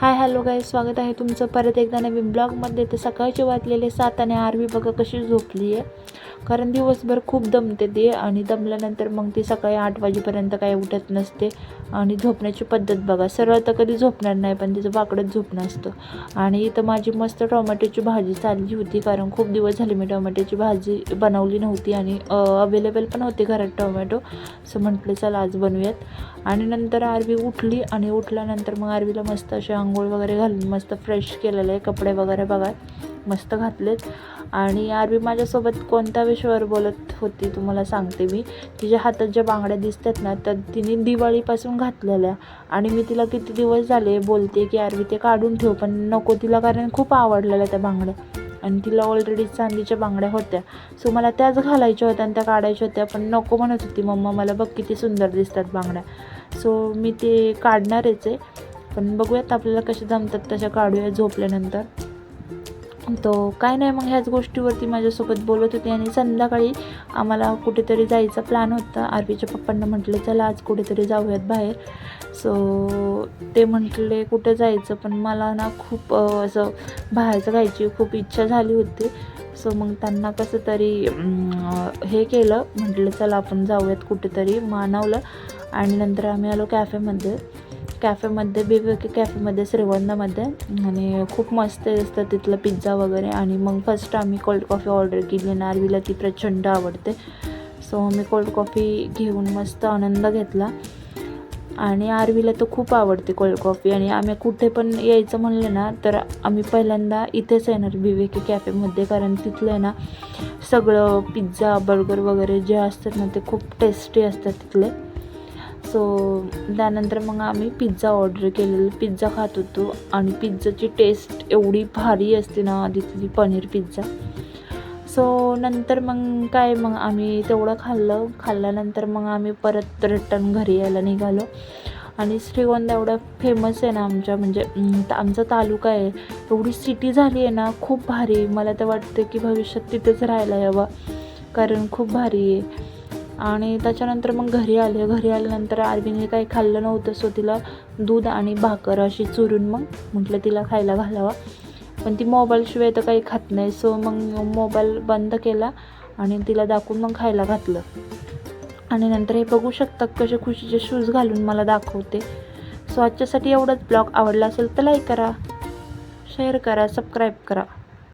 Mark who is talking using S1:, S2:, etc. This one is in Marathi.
S1: हाय हॅलो गाय स्वागत आहे तुमचं परत एकदा नवीन ब्लॉगमध्ये. तर सकाळचे वाचलेले सात आणि आरवी बघा कशी झोपली आहे कारण दिवसभर खूप दमते ती आणि दमल्यानंतर मग ती सकाळी आठ वाजेपर्यंत काही उठत नसते. आणि झोपण्याची पद्धत बघा सरळ तर कधी झोपणार नाही पण तिचं वाकडंच झोपणं असतं. आणि इथं माझी मस्त टोमॅटोची भाजी चालली होती कारण खूप दिवस झाले मी टोमॅटोची भाजी बनवली नव्हती आणि अवेलेबल पण होते घरात टोमॅटो. असं म्हटलं चला आज बनवूयात. आणि नंतर आरवी उठली आणि उठल्यानंतर मग आरवीला मस्त अशा आंघोळ वगैरे घालून मस्त फ्रेश केलेलं आहे कपडे वगैरे बघा. मस्त घातलेत. आणि आरवी माझ्यासोबत कोणत्या विषयावर बोलत होती तुम्हाला सांगते मी. तिच्या हातात ज्या बांगड्या दिसतात ना तर तिने दिवाळीपासून घातलेल्या. आणि मी तिला किती दिवस झाले बोलते की आरवी ते काढून ठेव पण नको तिला कारण खूप आवडलेल्या त्या बांगड्या. आणि तिला ऑलरेडी चांदीच्या बांगड्या होत्या. सो मला त्याच घालायच्या होत्या आणि त्या काढायच्या होत्या पण नको म्हणत होती मम्मा मला बघ किती सुंदर दिसतात बांगड्या. सो मी ते काढणारच आहे. पण बघूयात आपल्याला कसे जमतात तशा काढूया झोपल्यानंतर. तो काय नाही मग ह्याच गोष्टीवरती माझ्यासोबत बोलत होती आणि संध्याकाळी आम्हाला कुठेतरी जायचा प्लॅन होता. आरवीच्या पप्पांना म्हटलं चला आज कुठेतरी जाऊयात बाहेर. सो ते म्हटले कुठे जायचं? पण मला ना खूप असं बाहेरचं खायची खूप इच्छा झाली होती. सो मग त्यांना कसं तरी हे केलं. म्हटलं चला आपण जाऊयात कुठेतरी मानवलं. आणि नंतर आम्ही आलो कॅफेमध्ये कॅफेमध्ये बेबी कॅफेमध्ये श्रीवर्णामध्ये आणि खूप मस्त असतं तिथलं पिझ्झा वगैरे. आणि मग फर्स्ट आम्ही कोल्ड कॉफी ऑर्डर केली आणि आरवीला ती प्रचंड आवडते. सो मी कोल्ड कॉफी घेऊन मस्त आनंद घेतला. आणि आरवीला तर खूप आवडते कोल्ड कॉफी आणि आम्ही कुठे पण यायचं म्हणलं ना तर आम्ही पहिल्यांदा इथेच येणार विवेकी कॅफेमध्ये. कारण तिथलं आहे ना सगळं पिझ्झा बर्गर वगैरे जे असतात ना ते खूप टेस्टी असतात तिथले. सो त्यानंतर मग आम्ही पिझ्झा ऑर्डर केलेला. पिझ्झा खात होतो. आणि पिझ्झाची टेस्ट एवढी भारी असते ना तिथली पनीर पिझ्झा सो नंतर मग काय मग आम्ही तेवढं खाल्लं. खाल्ल्यानंतर मग आम्ही परत रिटर्न घरी यायला निघालो. आणि श्रीगोंदा एवढा फेमस आहे ना आमच्या. म्हणजे आमचा तालुका आहे. एवढी सिटी झाली आहे ना खूप भारी. मला तर वाटतं की भविष्यात तिथेच राहायला यावं. कारण खूप भारी आहे. आणि त्याच्यानंतर मग घरी आले. घरी आल्यानंतर आरबीने काही खाल्लं नव्हतं सो तिला दूध आणि भाकर अशी चुरून मग म्हटलं तिला खायला घालावा. पण ती मोबाईलशिवाय तर काही खात नाही सो मग मोबाईल बंद केला आणि तिला दाखवून मग खायला घातलं. आणि नंतर हे बघू शकतात कसे खुशीचे शूज घालून मला दाखवते. सो आजच्यासाठी एवढंच. ब्लॉग आवडला असेल तर लाईक करा शेअर करा सबस्क्राईब करा.